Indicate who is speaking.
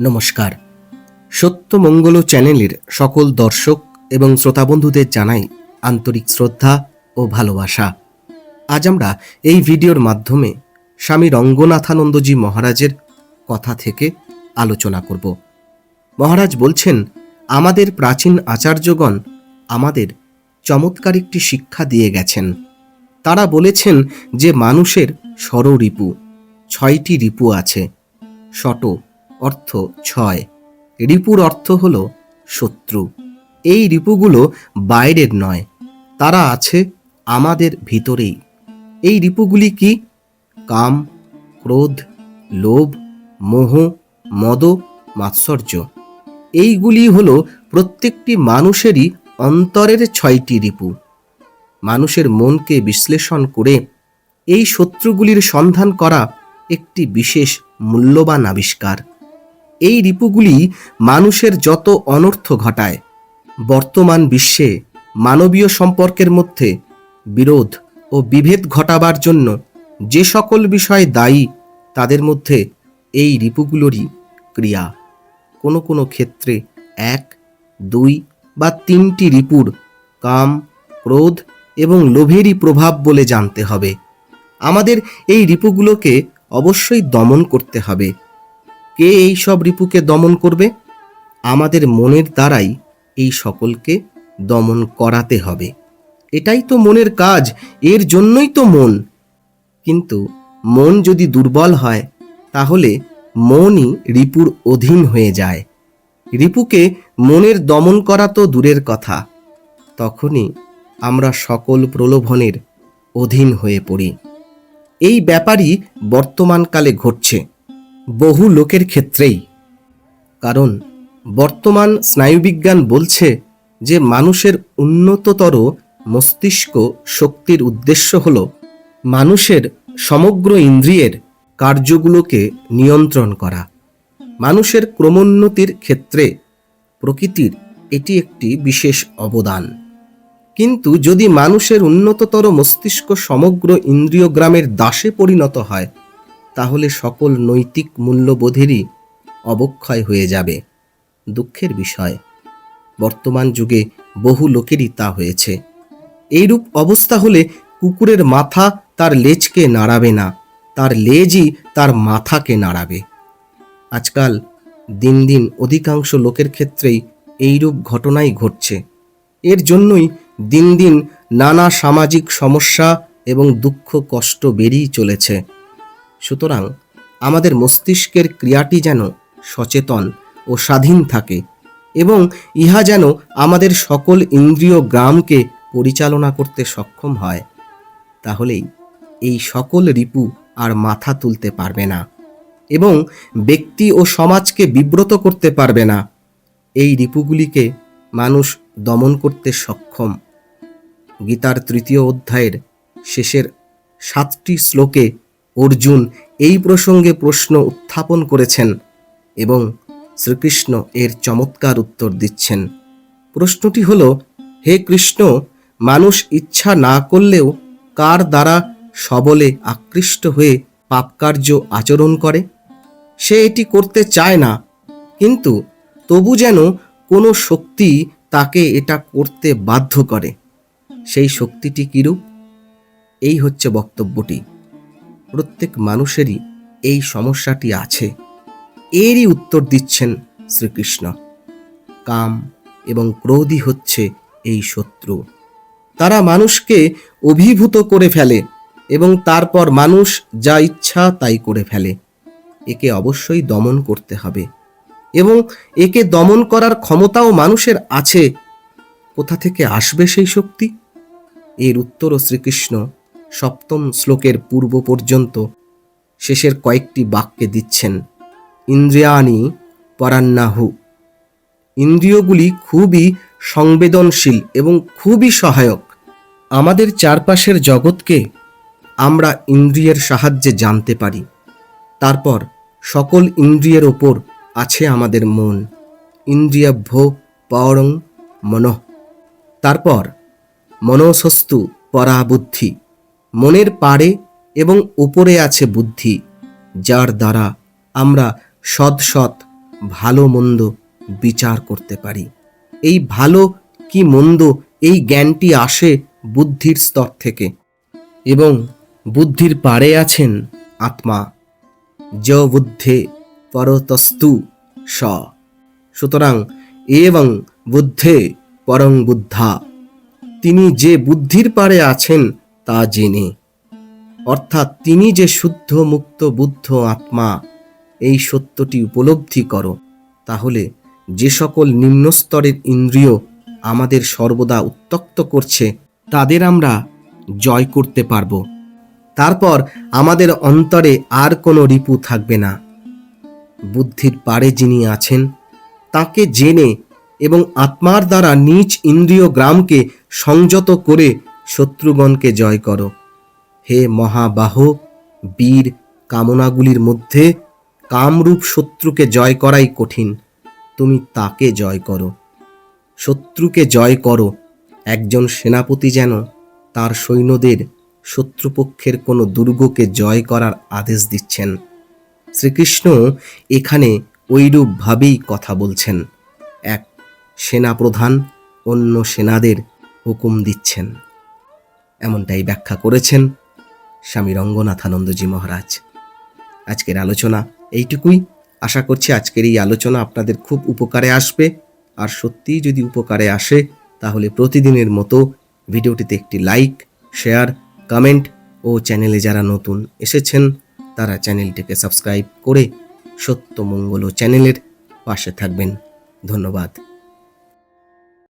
Speaker 1: নমস্কার। সত্যমঙ্গল চ্যানেলের সকল দর্শক এবং শ্রোতাবন্ধুদের জানাই আন্তরিক শ্রদ্ধা ও ভালোবাসা। আজ আমরা এই ভিডিওর মাধ্যমে স্বামী রঙ্গনাথানন্দজি মহারাজের কথা থেকে আলোচনা করব। মহারাজ বলছেন, আমাদের প্রাচীন আচার্যগণ আমাদের চমৎকার একটি শিক্ষা দিয়ে গেছেন। তারা বলেছেন যে মানুষের ষড়রিপু ছয়টি রিপু আছে, শট অর্থ ছয়। রিপুর অর্থ হল শত্রু। এই রিপুগুলো বাইরের নয়, তারা আছে আমাদের ভিতরেই। এই রিপুগুলি কি? কাম, ক্রোধ, লোভ, মোহ, মদ, মাৎসর্য। এইগুলি হলো প্রত্যেকটি মানুষেরই অন্তরের ছয়টি রিপু। মানুষের মনকে বিশ্লেষণ করে এই শত্রুগুলির সন্ধান করা একটি বিশেষ মূল্যবান আবিষ্কার। এই রিপুগুলি মানুষের যত অনর্থ ঘটায়। বর্তমান বিশ্বে মানবীয় সম্পর্কের মধ্যে বিরোধ ও বিভেদ ঘটাবার জন্য যে সকল বিষয় দায়ী, তাদের মধ্যে এই রিপুগুলোরই ক্রিয়া। কোনো কোনো ক্ষেত্রে এক, দুই বা তিনটি রিপুর কাম, ক্রোধ এবং লোভেরই প্রভাব বলে জানতে হবে। আমাদের এই রিপুগুলোকে অবশ্যই দমন করতে হবে। কে এই সব রিপুকে দমন করবে? আমাদের মনের দ্বারাই এই সকলকে দমন করাতে হবে। এটাই তো মনের কাজ, এর জন্যই তো মন। কিন্তু মন যদি দুর্বল হয়, তাহলে মনই রিপুর অধীন হয়ে যায়। রিপুকে মনের দমন করা তো দূরের কথা। তখনই আমরা সকল প্রলোভনের অধীন হয়ে পড়ি। এই ব্যাপারই বর্তমানকালে ঘটছে। বহু লোকের ক্ষেত্রেই। কারণ, বর্তমান স্নায়ুবিজ্ঞান বলছে যে মানুষের উন্নততর মস্তিষ্ক শক্তির উদ্দেশ্য হল মানুষের সমগ্র ইন্দ্রিয়ের কার্যগুলোকে নিয়ন্ত্রণ করা। মানুষের ক্রমোন্নতির ক্ষেত্রে প্রকৃতির এটি একটি বিশেষ অবদান। কিন্তু যদি মানুষের উন্নততর মস্তিষ্ক সমগ্র ইন্দ্রিয়গ্রামের দাসে পরিণত হয় তাহলে সকল নৈতিক মূল্যবোধেরই অবক্ষয় হয়ে যাবে। দুঃখের বিষয়। বর্তমান যুগে বহু লোকেরই তা হয়েছে। এইরূপ অবস্থা হলে কুকুরের মাথা তার লেজকে নাড়াবে না, তার লেজই তার মাথাকে নাড়াবে। আজকাল দিন দিন অধিকাংশ লোকের ক্ষেত্রেই এইরূপ ঘটনাই ঘটছে। এর জন্যই দিন দিন নানা সামাজিক সমস্যা এবং দুঃখ কষ্ট বেড়েই চলেছে। সুতরাং আমাদের মস্তিষ্কের ক্রিয়াটি যেন সচেতন ও স্বাধীন থাকে এবং ইহা যেন আমাদের সকল ইন্দ্রিয় গ্রামকে পরিচালনা করতে সক্ষম হয়, তাহলেই এই সকল রিপু আর মাথা তুলতে পারবে না এবং ব্যক্তি ও সমাজকে বিব্রত করতে পারবে না। এই রিপুগুলিকে মানুষ দমন করতে সক্ষম। গীতার তৃতীয় অধ্যায়ের শেষের সাতটি শ্লোকে অর্জুন এই প্রসঙ্গে প্রশ্ন উত্থাপন করেছেন এবং শ্রীকৃষ্ণ এর চমৎকার উত্তর দিচ্ছেন। প্রশ্নটি হল, হে কৃষ্ণ, মানুষ ইচ্ছা না করলেও কার দ্বারা সবলে আকৃষ্ট হয়ে পাপকার্য আচরণ করে? সে এটি করতে চায় না, কিন্তু তবু যেন কোনো শক্তি তাকে এটা করতে বাধ্য করে। সেই শক্তিটি কিরূপ? এই হচ্ছে বক্তব্যটি। প্রত্যেক মানুষেরই এই সমস্যাটি আছে। এরই উত্তর দিচ্ছেন শ্রীকৃষ্ণ। কাম এবং ক্রোধই হচ্ছে এই শত্রু। তারা মানুষকে অভিভূত করে ফেলে এবং তারপর মানুষ যা ইচ্ছা তাই করে ফেলে। একে অবশ্যই দমন করতে হবে এবং একে দমন করার ক্ষমতাও মানুষের আছে। কোথা থেকে আসবে সেই শক্তি? এর উত্তরও শ্রীকৃষ্ণ সপ্তম শ্লোকের পূর্ব পর্যন্ত শেষের কয়েকটি বাক্যে দিচ্ছেন ইন্দ্রিয়ানি পরান্নাহু। ইন্দ্রিয়গুলি খুবই সংবেদনশীল এবং খুবই সহায়ক। আমাদের চারপাশের জগৎকে আমরা ইন্দ্রিয়ের সাহায্যে জানতে পারি। তারপর সকল ইন্দ্রিয়ের ওপর আছে আমাদের মন। ইন্দ্রিয়াভ্য পরং মনঃ। তারপর মনসস্তু পরা বুদ্ধি মনের পারে এবং উপরে আছে বুদ্ধি, যার দ্বারা আমরা সৎ সৎ, ভালো মন্দ বিচার করতে পারি। এই ভালো কি মন্দ, এই জ্ঞানটি আসে বুদ্ধির স্তর থেকে। এবং বুদ্ধির পারে আছেন আত্মা। য বুদ্ধে পরতস্তু স। সুতরাং এবং বুদ্ধে পরং বুদ্ধা। তিনি যে বুদ্ধির পারে আছেন তা জেনে। অর্থাৎ তিনি যে শুদ্ধ, মুক্ত, বুদ্ধ আত্মা, এই সত্যটি উপলব্ধি করো। তাহলে যে সকল নিম্নস্তরের ইন্দ্রিয় আমাদের সর্বদা উত্তক্ত করছে, তাদের আমরা জয় করতে পারব। তারপর আমাদের অন্তরে আর কোনো রিপু থাকবে না। বুদ্ধির পারে যিনি আছেন, তাকে জেনে এবং আত্মার দ্বারা নিজ ইন্দ্রিয় গ্রামকে সংযত করে শত্রুগণকে জয় করো। হে মহাবাহ, বীর কামনাগুলির মধ্যে কামরূপ শত্রুকে জয় করাই কঠিন। তুমি তাকে জয় করো। শত্রুকে জয় করো। একজন সেনাপতি যেন তার সৈন্যদের শত্রুপক্ষের কোনো দুর্গকে জয় করার আদেশ দিচ্ছেন। শ্রীকৃষ্ণ এখানে ঐরূপভাবেই কথা বলছেন। এক সেনাপ্রধান অন্য সেনাদের হুকুম দিচ্ছেন। এমনটাই ব্যাখ্যা করেছেন স্বামী রঙ্গনাথানন্দজি মহারাজ। আজকের আলোচনা এইটুকুই। আশা করছি আজকের এই আলোচনা আপনাদের খুব উপকারে আসবে। আর সত্যিই যদি উপকারে আসে, তাহলে প্রতিদিনের মতো ভিডিওটিতে একটি লাইক, শেয়ার, কমেন্ট ও চ্যানেলে যারা নতুন এসেছেন, তারা চ্যানেলটিকে সাবস্ক্রাইব করে সত্যমঙ্গল চ্যানেলের পাশে থাকবেন। ধন্যবাদ।